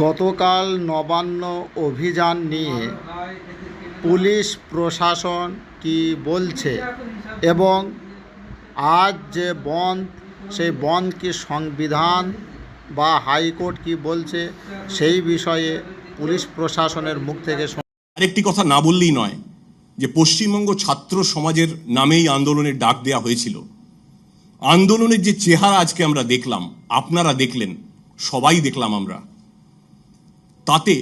গতকাল নবান্ন অভিযান নিয়ে পুলিশ প্রশাসন কি বলছে এবং আজ যে বন্ধ, সেই বন্ধ কি সংবিধান বা হাইকোর্ট কি বলছে সেই বিষয়ে পুলিশ প্রশাসনের মুখ থেকে আরেকটি কথা না বললেই নয়, যে পশ্চিমবঙ্গ ছাত্র সমাজের নামেই আন্দোলনের ডাক দেওয়া হয়েছিল। আন্দোলনের যে চেহারা আজকে আমরা দেখলাম, আপনারা দেখলেন, সবাই দেখলাম আমরা। তাতে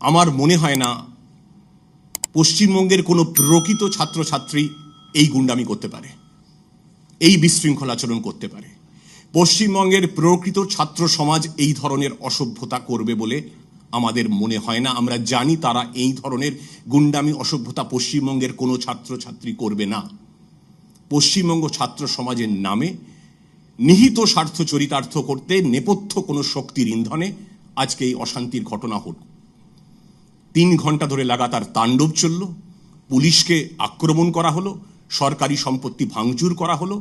আমার মনে হয় না পশ্চিমবঙ্গের কোনো প্রকৃত ছাত্রছাত্রী এই গুন্ডামি করতে পারে, এই বিশৃঙ্খল আচরণ করতে পারে। পশ্চিমবঙ্গের প্রকৃত ছাত্র সমাজ এই ধরনের অসভ্যতা করবে বলে আমাদের মনে হয় না। আমরা জানি তারা এই ধরনের গুন্ডামি, অসভ্যতা পশ্চিমবঙ্গের কোনো ছাত্রছাত্রী করবে না। পশ্চিমবঙ্গ ছাত্র সমাজের নামে নিহিত স্বার্থ চরিতার্থ করতে নেপথ্য কোনো শক্তির ইন্ধনে আজকে এই অশান্তির ঘটনা হল। তিন ঘণ্টা ধরে লাগাতার তাণ্ডব চলল, পুলিশকে আক্রমণ করা হলো, সরকারি সম্পত্তি ভাঙচুর করা হলো,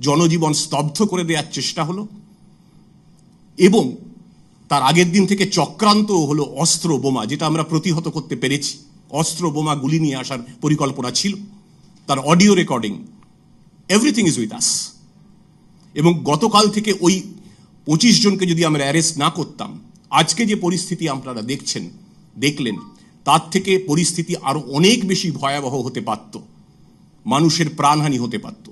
জনজীবন স্তব্ধ করে দেওয়ার চেষ্টা হলো এবং তার আগের দিন থেকে চক্রান্ত হলো অস্ত্র বোমা, যেটা আমরা প্রতিহত করতে পেরেছি। অস্ত্র বোমা গুলি নিয়ে আসার পরিকল্পনা ছিল। তার audio recording everything is with us এবং গতকাল থেকে ওই পঁচিশ জনকে যদি আমরা অ্যারেস্ট না করতাম আজকে যে পরিস্থিতি আপনারা দেখছেন, দেখলেন, তার থেকে পরিস্থিতি আরও অনেক বেশি ভয়াবহ হতে পারত। মানুষের প্রাণহানি হতে পারত।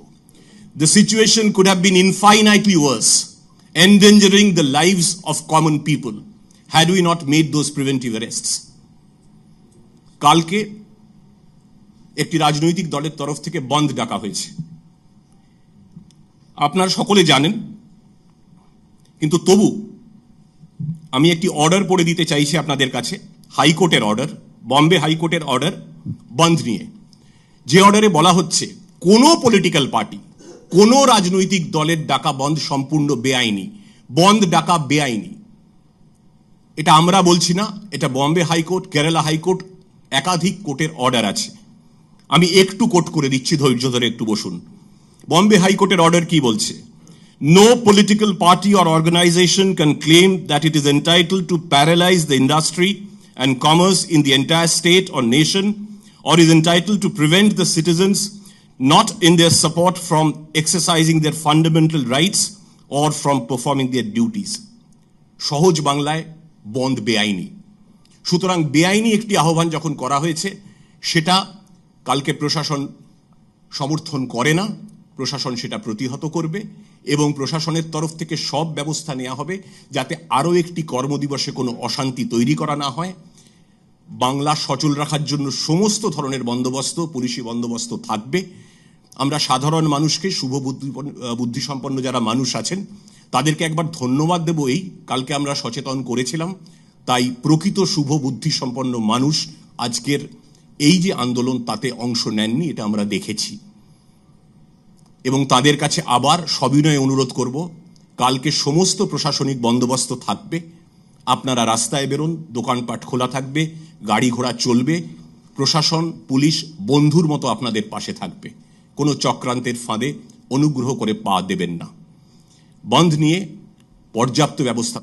The situation could have been infinitely worse endangering the lives of common people had we not made those preventive arrests কালকে একটি রাজনৈতিক দলের তরফ থেকে বন্ধ ডাকা হয়েছে। আপনারা সকলে জানেন, কিন্তু তবু আমি একটি অর্ডার পড়ে দিতে চাইছি আপনাদের কাছে হাইকোর্টের অর্ডার বম্বে হাইকোর্টের অর্ডার বন্ধ নিয়ে। যে অর্ডারে বলা হচ্ছে, কোনো পলিটিক্যাল পার্টি কোনো রাজনৈতিক দলের ডাকা বন্ধ সম্পূর্ণ বেআইনি, বন্ধ ডাকা বেআইনি। এটা আমরা বলছি না, এটা বম্বে হাইকোর্ট কেরালা হাইকোর্ট একাধিক কোর্টের অর্ডার আছে। আমি একটু কোট করে দিচ্ছি, ধৈর্য ধরে একটু বসুন। বম্বে হাইকোর্টের অর্ডার কি বলছে? No political party or organization can claim that it is entitled to paralyze the industry and commerce in the entire state or nation or is entitled to prevent the citizens not in their support from exercising their fundamental rights or from performing their duties সহজ বাংলায় বন্ধ বেআইনি সুতরাং বেআইনি একটি আহ্বান যখন করা হয়েছে সেটা কালকে প্রশাসন সমর্থন করে না প্রশাসন সেটা প্রতিহত করবে এবং প্রশাসনের তরফ থেকে সব ব্যবস্থা নেওয়া হবে যাতে আরও একটি কর্মদিবসে কোনো অশান্তি তৈরি করা না হয়। বাংলা সচল রাখার জন্য সমস্ত ধরনের বন্দোবস্ত, পুলিশি বন্দোবস্ত থাকবে। আমরা সাধারণ মানুষকে, শুভ বুদ্ধি, বুদ্ধিসম্পন্ন যারা মানুষ আছেন, তাদেরকে একবার ধন্যবাদ দেব এই। কালকে আমরা সচেতন করেছিলাম, তাই প্রকৃত শুভ বুদ্ধিসম্পন্ন মানুষ আজকের এই যে আন্দোলন, তাতে অংশ নেননি, এটা আমরা দেখেছি। এবং তাদের কাছে আবার সবিনয়ে অনুরোধ করব, কালকে সমস্ত প্রশাসনিক বন্দোবস্ত থাকবে, আপনারা রাস্তায় বেরোন, দোকানপাট খোলা থাকবে, গাড়ি ঘোড়া চলবে, প্রশাসন, পুলিশ, বন্ধুর মতো আপনাদের পাশে থাকবে। কোনো চক্রান্তের ফাঁদে অনুগ্রহ করে পা দেবেন না। বন্ধ নিয়ে পর্যাপ্ত ব্যবস্থা